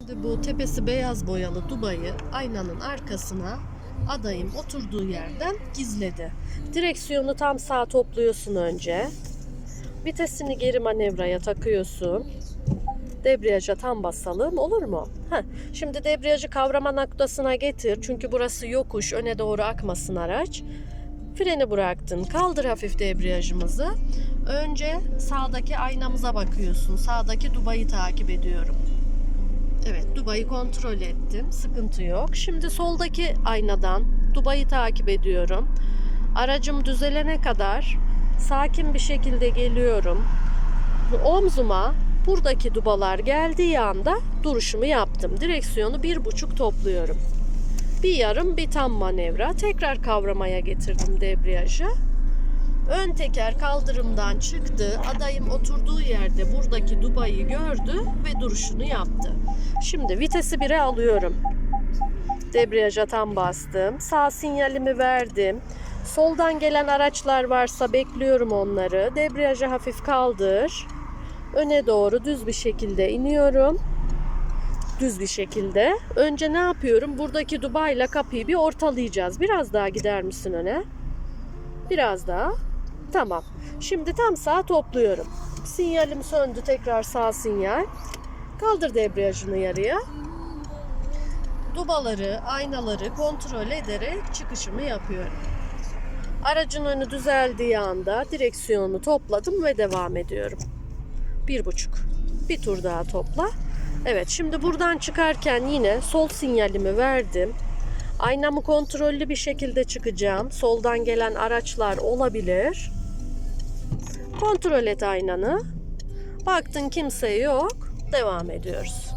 Şimdi bu tepesi beyaz boyalı dubayı aynanın arkasına adayım oturduğu yerden gizledi. Direksiyonu tam sağ topluyorsun önce. Vitesini geri manevraya takıyorsun. Debriyaja tam basalım olur mu? Heh. Şimdi debriyajı kavrama noktasına getir. Çünkü burası yokuş öne doğru akmasın araç. Freni bıraktın. Kaldır hafif debriyajımızı. Önce sağdaki aynamıza bakıyorsun. Sağdaki dubayı takip ediyorum. Evet, Dubai'yi kontrol ettim. Sıkıntı yok. Şimdi soldaki aynadan Dubai'yi takip ediyorum. Aracım düzelene kadar sakin bir şekilde geliyorum. Omzuma buradaki dubalar geldiği anda duruşumu yaptım. Direksiyonu bir buçuk topluyorum. Bir yarım bir tam manevra. Tekrar kavramaya getirdim debriyajı. Ön teker kaldırımdan çıktı. Adayım oturduğu yerde buradaki dubayı gördü ve duruşunu yaptı. Şimdi vitesi 1'e alıyorum. Debriyaja tam bastım. Sağ sinyalimi verdim. Soldan gelen araçlar varsa bekliyorum onları. Debriyajı hafif kaldır. Öne doğru düz bir şekilde iniyorum. Düz bir şekilde. Önce ne yapıyorum? Buradaki dubayla kapıyı bir ortalayacağız. Biraz daha gider misin öne? Biraz daha. Tamam. Şimdi tam sağ topluyorum. Sinyalim söndü. Tekrar sağ sinyal. Kaldır debriyajını yarıya. Dubaları, aynaları kontrol ederek çıkışımı yapıyorum. Aracın önü düzeldiği anda direksiyonu topladım ve devam ediyorum. Bir buçuk. Bir tur daha topla. Evet şimdi buradan çıkarken yine sol sinyalimi verdim. Aynamı kontrollü bir şekilde çıkacağım. Soldan gelen araçlar olabilir. Kontrol et aynanı. Baktın kimse yok. Devam ediyoruz.